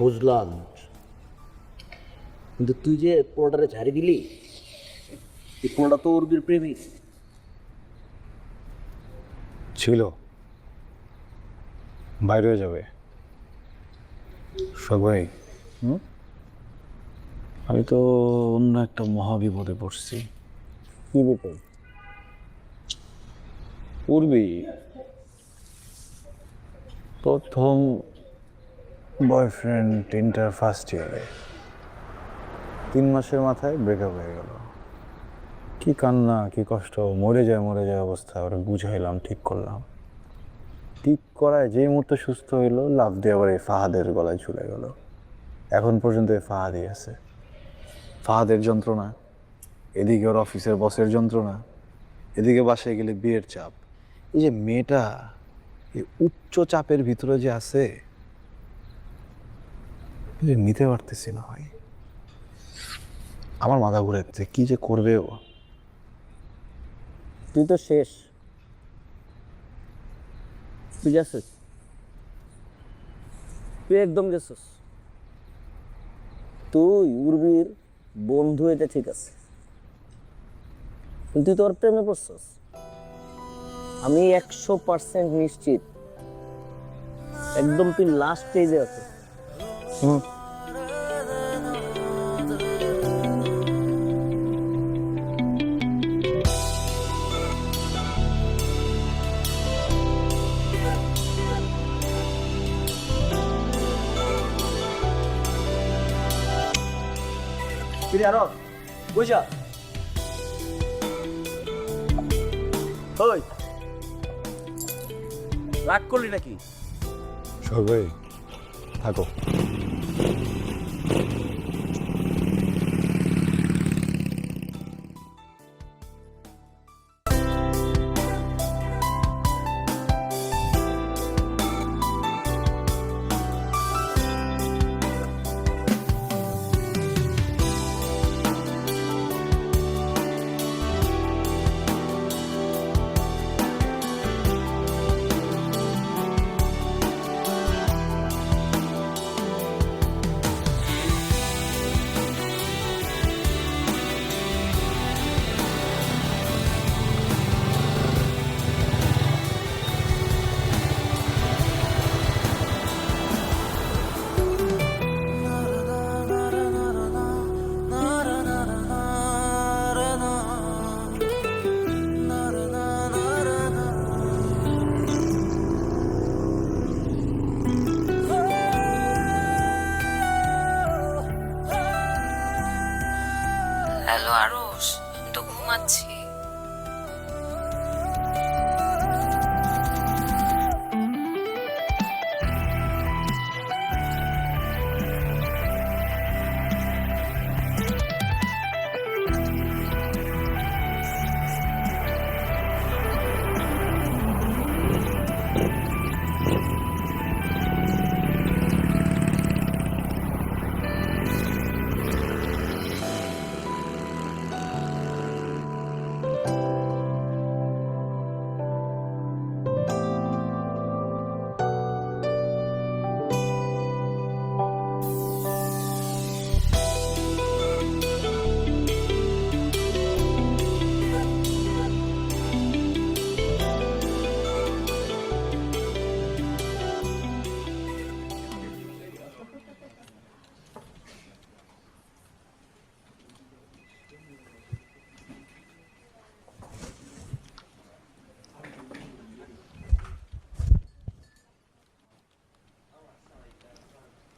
বুঝলাম। কিন্তু তুই যে পোলাটারে ছাড়ি দিলি এই পোলাটা তো উর্বির প্রেমিক ছিল। বাইরে হয়ে যাবে। সবাই আমি তো অন্য একটা মহাবিপদে পড়ছি। কি বিপদ পূর্বী প্রথম বয়ফ্রেন্ড ইন্টার ফার্স্ট ইয়ারে তিন মাসের মাথায় ব্রেকআপ হয়ে গেল। কি কান্না, কি কষ্ট, মরে যায় মরে যায় অবস্থা, ওরা বুঝাইলাম, ঠিক করলাম। ঠিক করায় যে মুহূর্তে সুস্থ হইল লাভ দিয়ে আবার এই ফাহাদের গলায় ঝুলে গেল। এখন পর্যন্ত এই ফাহাদই আছে। ফাহাদের যন্ত্রণা, এদিকে ওর অফিসের বসের যন্ত্রণা, এদিকে বাসায় গেলে বিয়ের চাপ। এই যে মেয়েটা, এই উচ্চ চাপের ভিতরে যে আছে নিতে পারতেছি না ভাই। আমার মাথা ঘুরে যাচ্ছে, কি যে করবে ও? তুই তো শেষ। তুই যাচ্ছিস? তুই একদম গেছিস? তুই উর্বির বন্ধু এটা ঠিক আছে। তুই তোর প্রেমে পড়ছিস। আমি একশো পার্সেন্ট নিশ্চিত। একদম তুই লাস্ট স্টেজে আছিস। ফিরে আরও বুঝা ওই রাগ করলি নাকি সবাই থাকো হ্যালো আমি তো ঘুমাচ্ছি।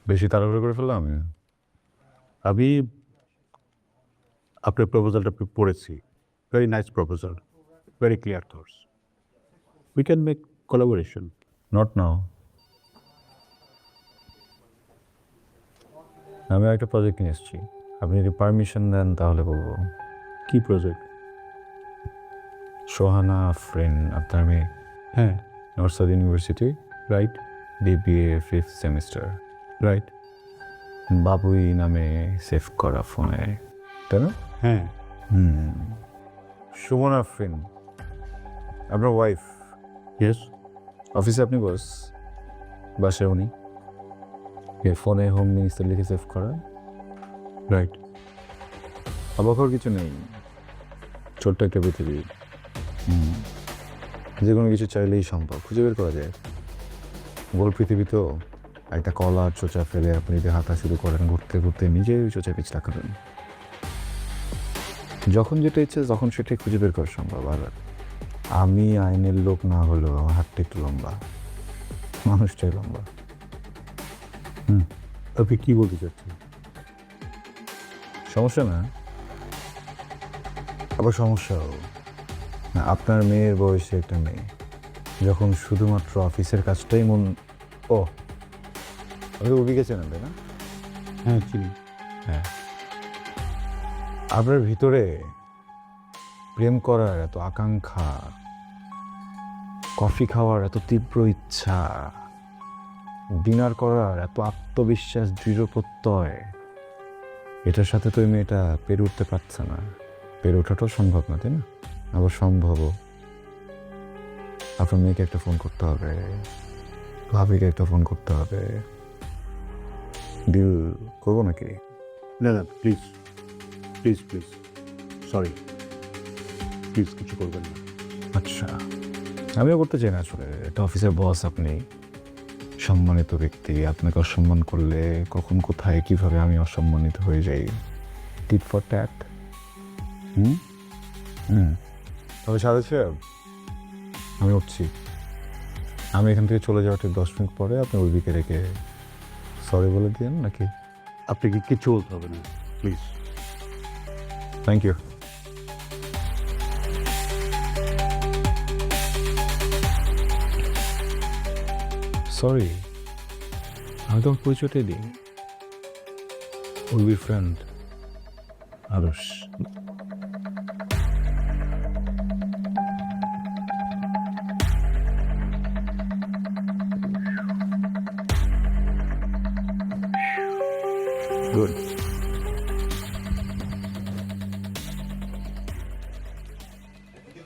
বেশি তাড়াহুড়ো করে ফেললাম আমি? আমি আপনার প্রপোজালটা পড়েছি। Very nice proposal very clear thoughts we can make collaboration not now আমি একটা প্রজেক্ট নিয়ে এসেছি। আপনি যদি পারমিশন দেন তাহলে বলব। কি প্রজেক্ট সোহানা ফ্রেন্ড আপনার মেয়ে। হ্যাঁ। নর্সাদ university. Right BBA fifth semester right Babui নামে সেভ করা ফোনে তাই না? হ্যাঁ। হুম। সুমনা ফ্রেন্ড আপনার ওয়াইফ ইয়েস অফিসে আপনি বস বাসায় উনি? ফোনে হোম মিনিস্টার লিখে সেভ করা? রাইট অবাক হওয়ার কিছু নেই। ছোট্ট একটা পৃথিবী। হুম। যে কোনো কিছু চাইলেই সম্ভব খুঁজে বের করা যায়। গোল পৃথিবী তো। একটা কলা আর চোচা ফেলে আপনি যদি হাঁটা শুরু করেন ঘুরতে ঘুরতে নিজেই ওই চোচা পিছলা করেন যখন যেটা ইচ্ছে তখন সেটাই খুঁজে বের করা সম্ভব। আর আমি আইনের লোক না হলেও আমার হাতটা একটু লম্বা। মানুষটাই লম্বা। আপনি কি বলতে চাচ্ছেন? সমস্যা না? আবার সমস্যাও? না আপনার মেয়ের বয়সে একটা মেয়ে। যখন শুধুমাত্র অফিসের কাজটাই মন ও! আপনি অভিকে চেনেন তাই না? হ্যাঁ চিনি। হ্যাঁ। আপনার ভিতরে প্রেম করার এত আকাঙ্ক্ষা কফি খাওয়ার এত তীব্র ইচ্ছা ডিনার করার এত আত্মবিশ্বাস দৃঢ় প্রত্যয় এটার সাথে তো এই মেয়েটা পেরে উঠতে পারছে না। পেরে ওঠাটাও সম্ভব না তাই না? আবার সম্ভবও। আপনার মেয়েকে একটা ফোন করতে হবে। ভাবিকে একটা ফোন করতে হবে। ডিল করব নাকি? না না please please please sorry please কিছু করবেন না। আচ্ছা আমিও করতে চাই না আসলে। একটা অফিসের বস আপনি। সম্মানিত ব্যক্তি আপনাকে অসম্মান করলে কখন কোথায় কীভাবে আমি অসম্মানিত হয়ে যাই? টিট ফর ট্যাট হুম? হুম। তবে সাদা সাহেব। আমি উঠছি। আমি এখান থেকে চলে যাওয়ার ঠিক দশ মিনিট পরে আপনি উর্বিকে রেখে সরি বলে দিন নাকি? আপনাকে কিচ্ছু বলতে হবে না প্লিজ থ্যাংক ইউ সরি আমি তোমার পরিচয়টাই দিই will be friend ours Good.